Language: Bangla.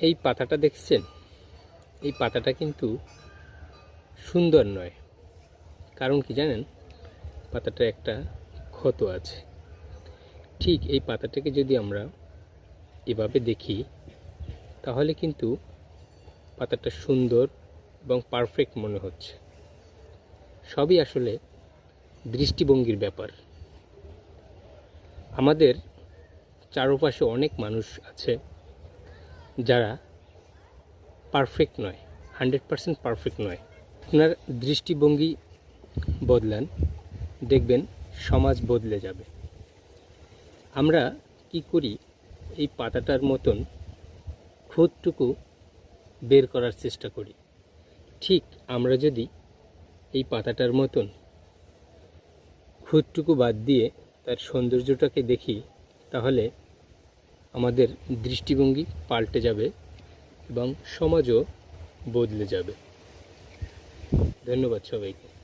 এই পাতাটা দেখছেন? এই পাতাটা কিন্তু সুন্দর নয়। কারণ কি জানেন? পাতাটা একটা ক্ষত আছে। ঠিক এই পাতাটাকে যদি আমরা এভাবে দেখি, তাহলে কিন্তু পাতাটা সুন্দর এবং পারফেক্ট মনে হচ্ছে। সবই আসলে দৃষ্টিভঙ্গির ব্যাপার। আমাদের চারপাশে অনেক মানুষ আছে। যারা পারফেক্ট নয় হান্ড্রেড পারসেন্ট পারফেক্ট নয়, আপনার দৃষ্টিভঙ্গি বদলান, দেখবেন সমাজ বদলে যাবে। আমরা কি করি? এই পাতাটার মতন খুঁতটুকু বের করার চেষ্টা করি। ঠিক আমরা যদি এই পাতাটার মতন খুঁতটুকু বাদ দিয়ে তার সৌন্দর্যটাকে দেখি, তাহলে আমাদের দৃষ্টিভঙ্গি পাল্টে যাবে এবং সমাজও বদলে যাবে। ধন্যবাদ সবাইকে।